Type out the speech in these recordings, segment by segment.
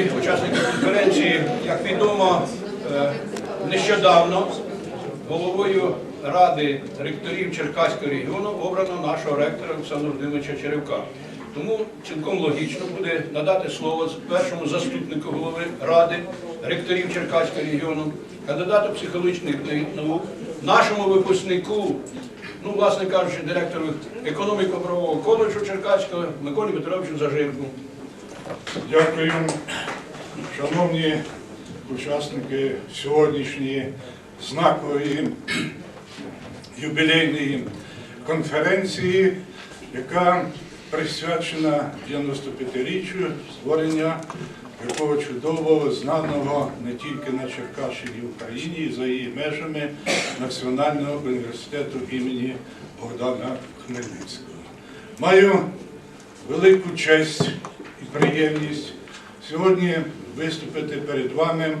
Шановні учасники конференції, як відомо, е, нещодавно головою Ради ректорів Черкаського регіону обрано нашого ректора Олександра Володимировича Черевка. Тому цілком логічно буде надати слово першому заступнику голови Ради ректорів Черкаського регіону, кандидату психологічних наук, нашому випускнику, ну, власне кажучи, директору економіко-правового коледжу Черкаського Миколі Петровичу Зажирку. Дякую, шановні учасники сьогоднішньої знакової юбілейної конференції, яка присвячена 95-річчю створення якого чудового, знаного не тільки на Черкащині і Україні, і за її межами Національного університету імені Богдана Хмельницького. Маю велику честь і приємність сьогодні виступити перед вами,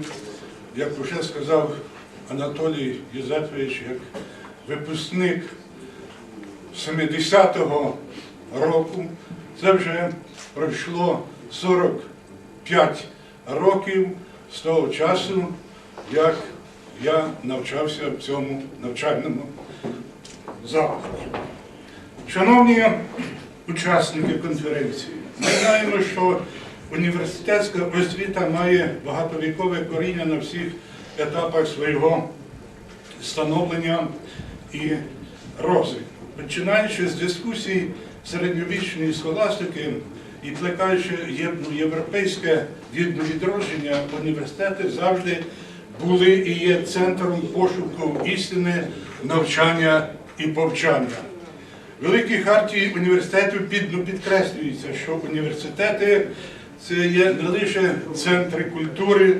як вже сказав Анатолій Юзефович, як випускник 70-го року. Це вже пройшло 45 років з того часу, як я навчався в цьому навчальному закладі. Шановні учасники конференції, ми знаємо, що університетська освіта має багатовікове коріння на всіх етапах свого становлення і розвитку. Починаючи з дискусій середньовічної схоластики і плекаючи європейське від- відродження, університети завжди були і є центром пошуку істини, навчання і повчання. Великій хартії університетів підкреслюється, що університети це є не лише центри культури,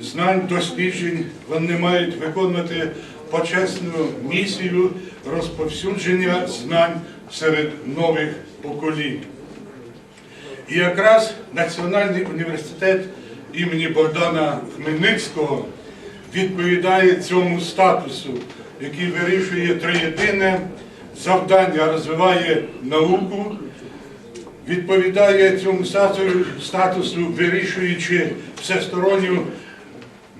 знань, досліджень, вони мають виконувати почесну місію розповсюдження знань серед нових поколінь. І якраз Національний університет імені Богдана Хмельницького відповідає цьому статусу, який вирішує триєдине завдання, розвиває науку, відповідає цьому статусу, вирішуючи всесторонню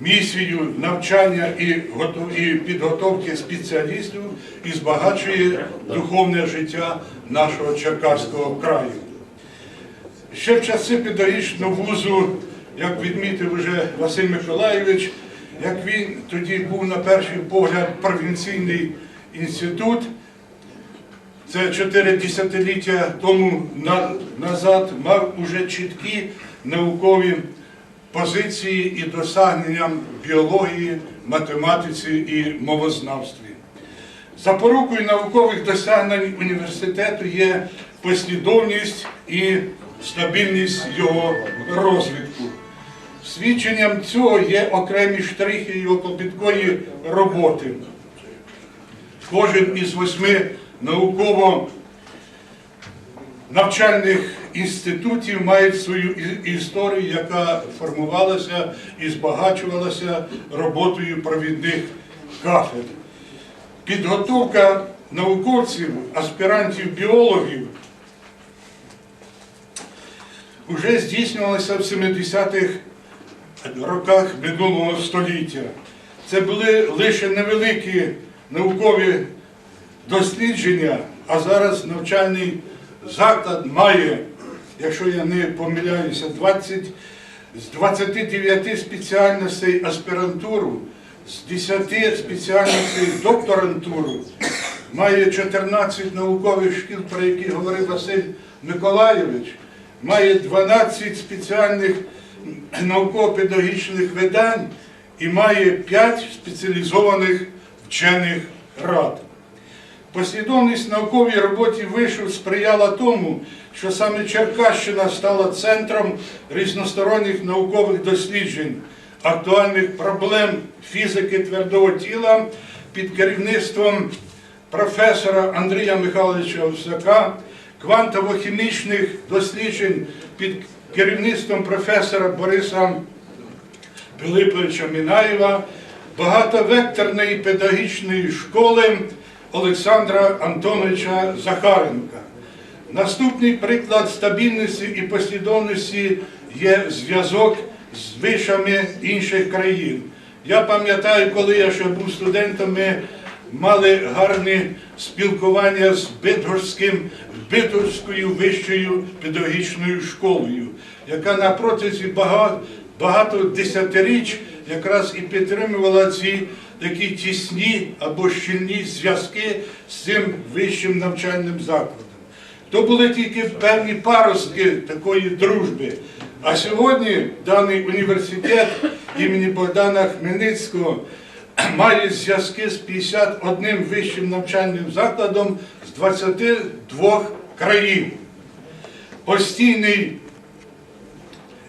місію навчання і, підготовки спеціалістів і збагачує духовне життя нашого Черкаського краю. Ще в часи педагогічного вузу, як відмітив вже Василь Миколайович, як він тоді був на перший погляд провінційний інститут, це чотири десятиліття тому на- назад мав уже чіткі наукові позиції і досягнення біології, математиці і мовознавстві. Запорукою наукових досягнень університету є послідовність і стабільність його розвитку. Свідченням цього є окремі штрихи його клопіткої роботи. Кожен із восьми науково навчальних інститутів має свою історію, яка формувалася і збагачувалася роботою провідних кафедр. Підготовка науковців, аспірантів, біологів вже здійснювалася в 70-х роках минулого століття. Це були лише невеликі наукові дослідження, а зараз навчальний заклад має, якщо я не помиляюся, 20, з 29 спеціальностей аспірантуру, з 10 спеціальностей докторантуру, має 14 наукових шкіл, про які говорив Василь Миколайович, має 12 спеціальних науково-педагогічних видань і має 5 спеціалізованих вчених рад. Послідовність науковій роботі вишу сприяла тому, що саме Черкащина стала центром різносторонніх наукових досліджень, актуальних проблем фізики твердого тіла під керівництвом професора Андрія Михайловича Усака, квантово-хімічних досліджень під керівництвом професора Бориса Пилиповича Мінаєва, багатовекторної педагогічної школи Олександра Антоновича Захаренка. Наступний приклад стабільності і послідовності є зв'язок з вишами інших країн. Я пам'ятаю, коли я ще був студентом, ми мали гарне спілкування з Битгорським, Битгорською вищою педагогічною школою, яка на протязі багато, багато десятиріч якраз і підтримувала ці такі тісні або щільні зв'язки з цим вищим навчальним закладом. То були тільки певні паростки такої дружби. А сьогодні даний університет імені Богдана Хмельницького має зв'язки з 51 вищим навчальним закладом з 22 країн. Постійний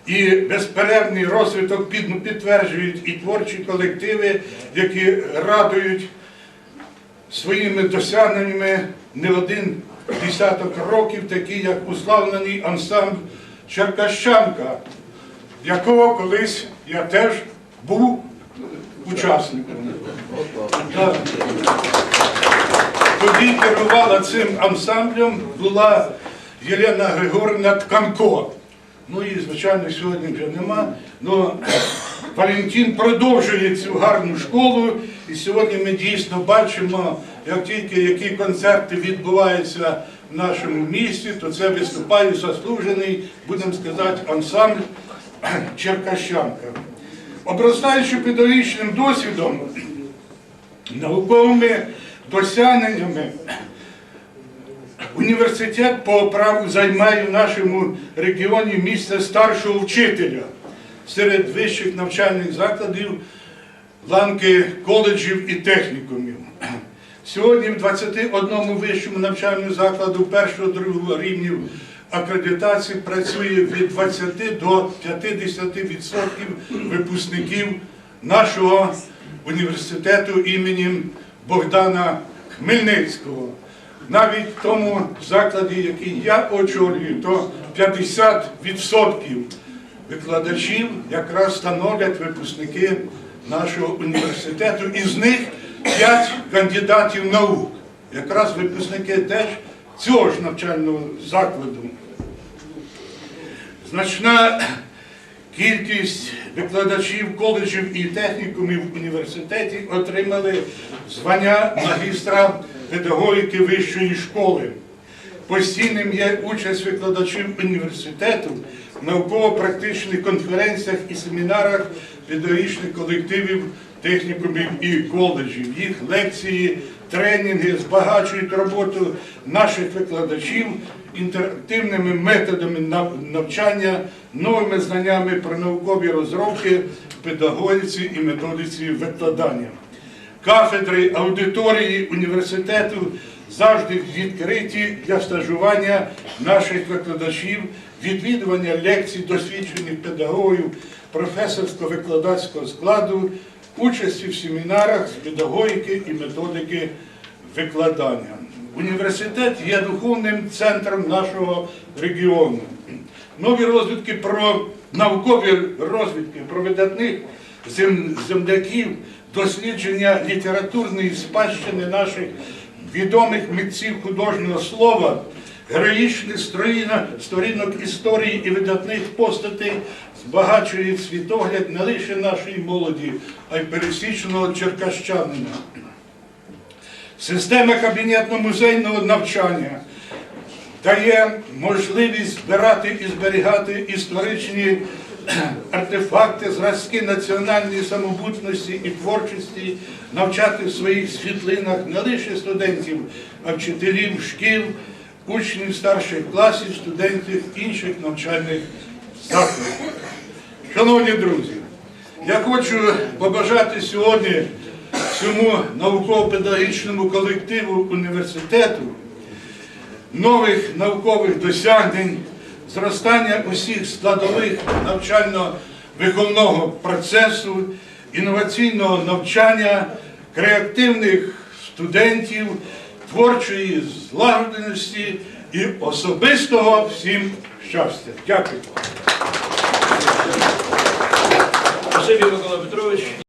і безперервний розвиток підтверджують і творчі колективи, які радують своїми досягненнями не один десяток років, такі як уславлений ансамбль Черкащанка, якого колись я теж був учасником. Тоді керувала цим ансамблем була Єлена Григорівна Тканко. Ну і, звичайно, сьогодні вже нема. Но Валентин продовжує цю гарну школу. І сьогодні ми дійсно бачимо, як тільки які концерти відбуваються в нашому місті, то це виступає заслужений, будемо сказати, ансамбль Черкащанка. Обростаючи педагогічним досвідом, науковими досягненнями, Університет по праву займає в нашому регіоні місце старшого вчителя серед вищих навчальних закладів, ланки коледжів і технікумів. Сьогодні в 21 вищому навчальному закладу першого другого рівнів акредитації працює від 20 до 50% випускників нашого університету імені Богдана Хмельницького. Навіть в тому закладі, який я очолюю, то 50% викладачів якраз становлять випускники нашого університету. Із них 5 кандидатів наук, якраз випускники теж цього ж навчального закладу. Значна кількість викладачів коледжів і технікумів в університеті отримали звання магістра педагогіки вищої школи. Постійним є участь викладачів університету в науково-практичних конференціях і семінарах педагогічних колективів, технікумів і коледжів. Їх лекції, тренінги збагачують роботу наших викладачів інтерактивними методами навчання, новими знаннями про наукові розробки педагогіці і методиці викладання. Кафедри, аудиторії університету завжди відкриті для стажування наших викладачів, відвідування лекцій досвідчених педагогів, професорсько-викладацького складу, участі в семінарах з педагогіки і методики викладання. Університет є духовним центром нашого регіону. Нові розвідки про наукові розвідки про видатних земляків, дослідження літературної спадщини наших відомих митців художнього слова, героїчних сторінок, історії і видатних постатей збагачують світогляд не лише нашої молоді, а й пересічного черкащанина. Система кабінетно-музейного навчання дає можливість збирати і зберігати історичні артефакти, зразки національної самобутності і творчості, навчати в своїх світлинах не лише студентів, а вчителів шкіл, учнів старших класів, студентів інших навчальних закладів. Шановні друзі, я хочу побажати сьогодні цьому науково-педагогічному колективу університету нових наукових досягнень, зростання усіх складових навчально-виховного процесу, інноваційного навчання, креативних студентів, творчої злагодженості і особистого всім щастя. Дякую. Спасибі, Микола Петрович.